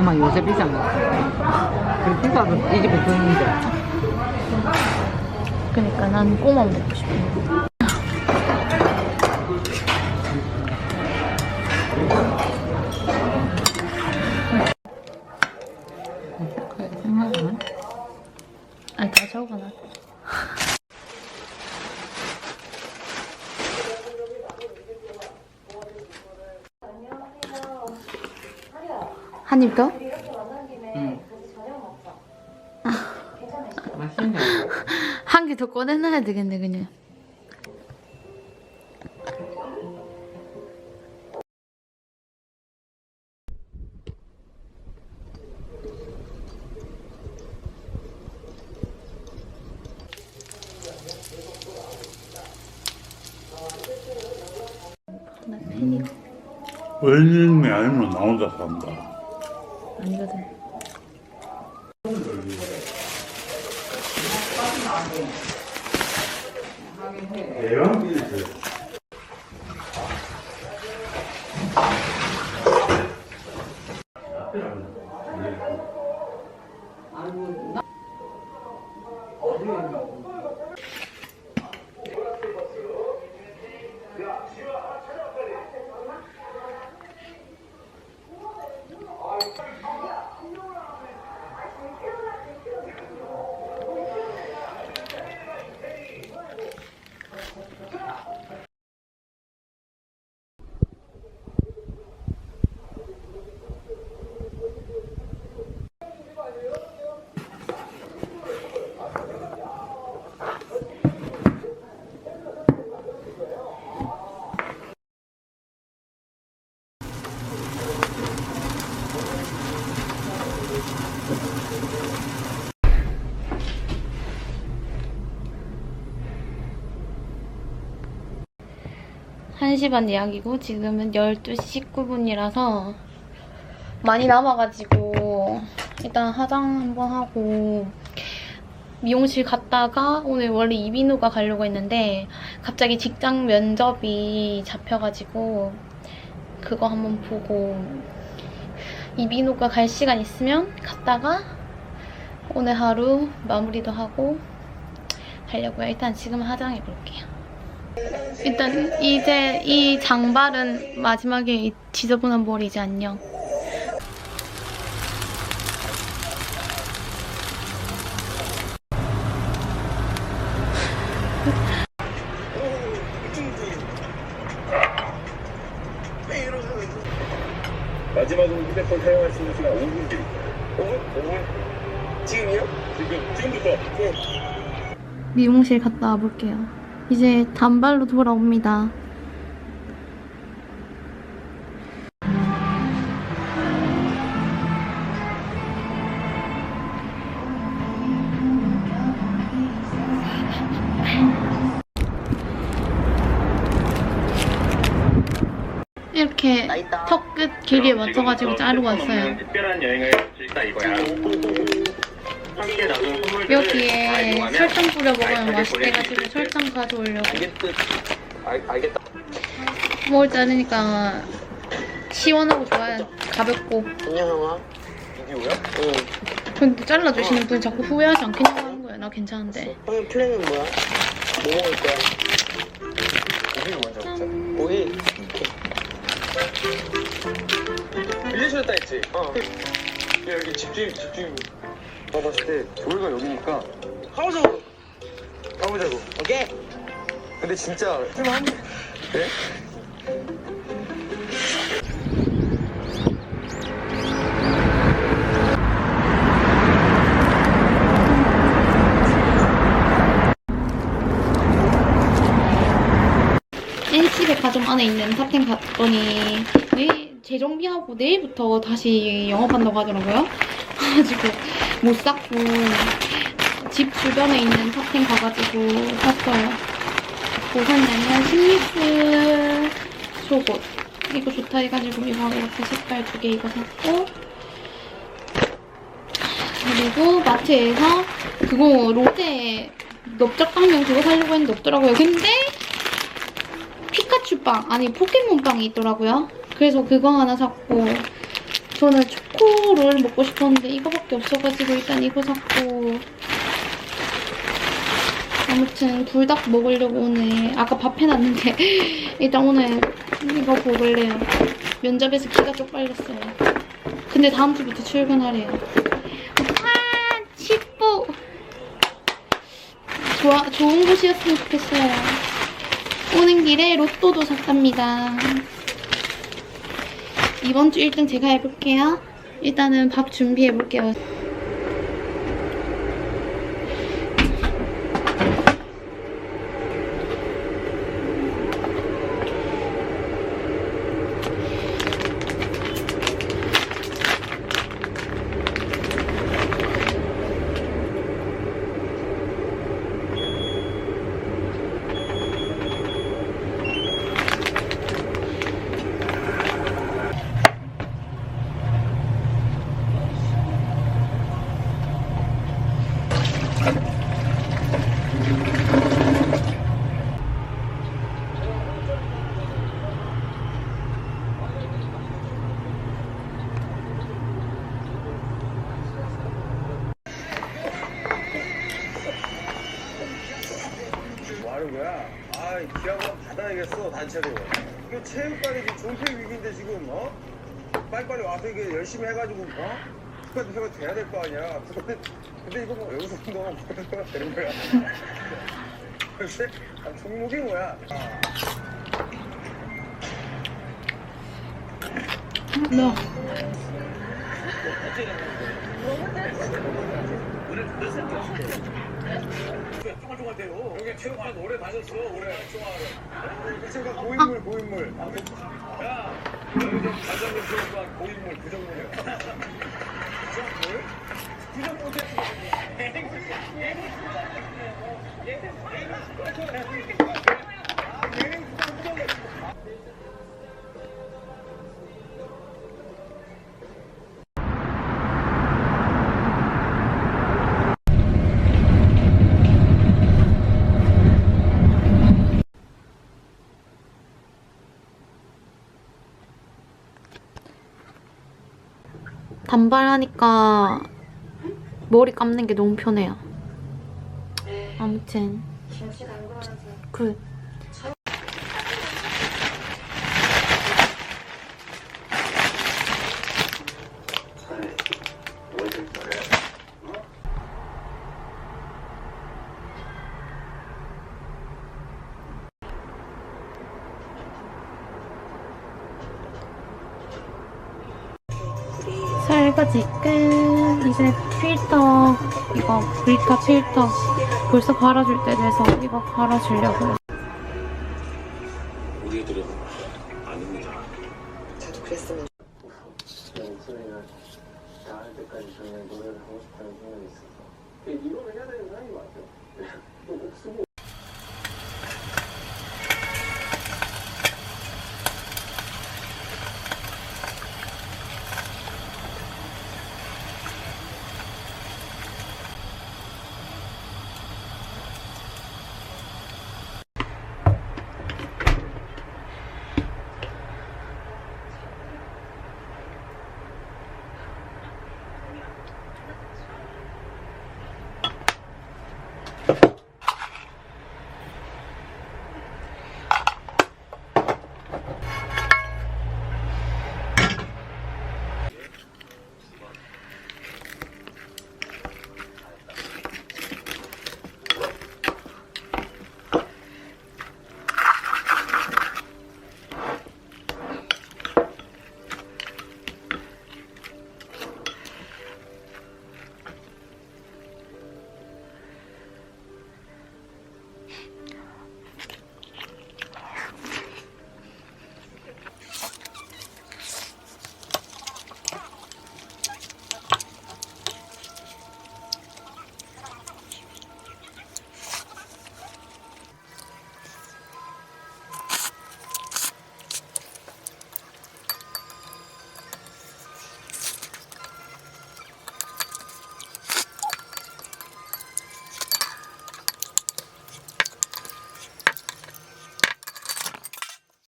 꼬마 요새 비싼 거. 그리고 피자도 이 집에 좋은데. 그니까 난 꼬마 먹고 싶어. 그래, 생각하면. 아니 다 적어놔. 한 입 더? 응. 맛있네. 한 개 더 꺼내놔야 되겠네 그냥. 나 팬이 원님이 아니면 나온다 산다. 아니거든. 있어요. 한시반 예약이고 지금은 12시 19분이라서 많이 남아가지고 일단 화장 한번 하고 미용실 갔다가 오늘 원래 이비인후과 가려고 했는데 갑자기 직장 면접이 잡혀가지고 그거 한번 보고 이비인후과 갈 시간 있으면 갔다가 오늘 하루 마무리도 하고 하려고요. 일단 지금 화장해 볼게요. 일단 이제 이 장발은 마지막에 이 지저분한 머리 이제 안녕. 마지막으로 휴대폰 사용할 수 있는 시간 5분 드릴게요. 5분? 5분? 지금이요? 지금, 지금부터. 네. 미용실 갔다 와볼게요. 이제 단발로 돌아옵니다. 이렇게 턱 끝 길이에 맞춰가지고 자르고 왔어요. 특별한 여행을 즐기다 이거야. 여기에 설탕 뿌려 먹으면 맛있대가지고 설탕 가져오려고. 알. 먹을 줄 아니까 시원하고 좋아요. 가볍고. 안녕, 형아. 비디오야? 응. 근데 잘라주시는 분이 자꾸 후회하지 않겠냐고 하는 거예요. 나 괜찮은데. 형의 플랜은 뭐야? 뭐 먹을 거야? 고기를 먼저 먹자. 고기? 빌리셨다 했지? 어. 야, 여기 집주인, 집주인. 나 봤을 때 조회가 여기니까. 가보자고! 가보자고. 오케이! 근데 진짜 쓸만한 그래? N시백화점 안에 있는 탑텐 갔더니 내일 재정비하고 내일부터 다시 영업한다고 하더라고요. 그래가지고 못 샀고 집 주변에 있는 탑텐 가가지고 샀어요. 뭐 샀냐면 신미스 속옷. 이거 좋다 해가지고 이거 이렇게 색깔 두 개 이거 샀고 그리고 마트에서 그거 롯데 넓적 당면 그거 사려고 했는데 없더라고요. 근데 피카츄 빵 아니 포켓몬 빵이 있더라고요. 그래서 그거 하나 샀고 저는 초코를 먹고 싶었는데 이거밖에 없어가지고 일단 이거 샀고 아무튼 불닭 먹으려고 오늘 아까 밥 해놨는데 일단 오늘 이거 먹을래요. 면접에서 기가 쪽팔렸어요. 근데 다음 주부터 출근하래요. 아, 치뿌. 좋아, 좋은 곳이었으면 좋겠어요. 오는 길에 로또도 샀답니다. 이번 주 1등 제가 해볼게요. 일단은 밥 준비해볼게요. 뭐 하는 거야? 아, 기합을 받아야겠어, 단체로. 이거 체육관이 지금 존폐 위기인데 지금, 어? 빨리빨리 와서 이게 열심히 해가지고, 어? 국가대표가 돼야 될 거 아니야. 근데, 근데 이거 뭐 여기서 운동하면 국가대표가 되는 거야. 글쎄, 아, 종목이 뭐야? 뭐? 쫑알쫑알대요. 여기 체육관 오래 다녔어, 오래. 쫑알을. 제가 고인물, 고인물. 아, 야, 여기 좀 관장님 체육관 고인물, 부정물이야. 부정물? 부정물? 단발하니까 머리 감는 게 너무 편해요. 아무튼 그 설거지 끝. 이제 필터, 이거 브리타 필터 벌써 갈아줄 때 돼서 이거 갈아주려고요.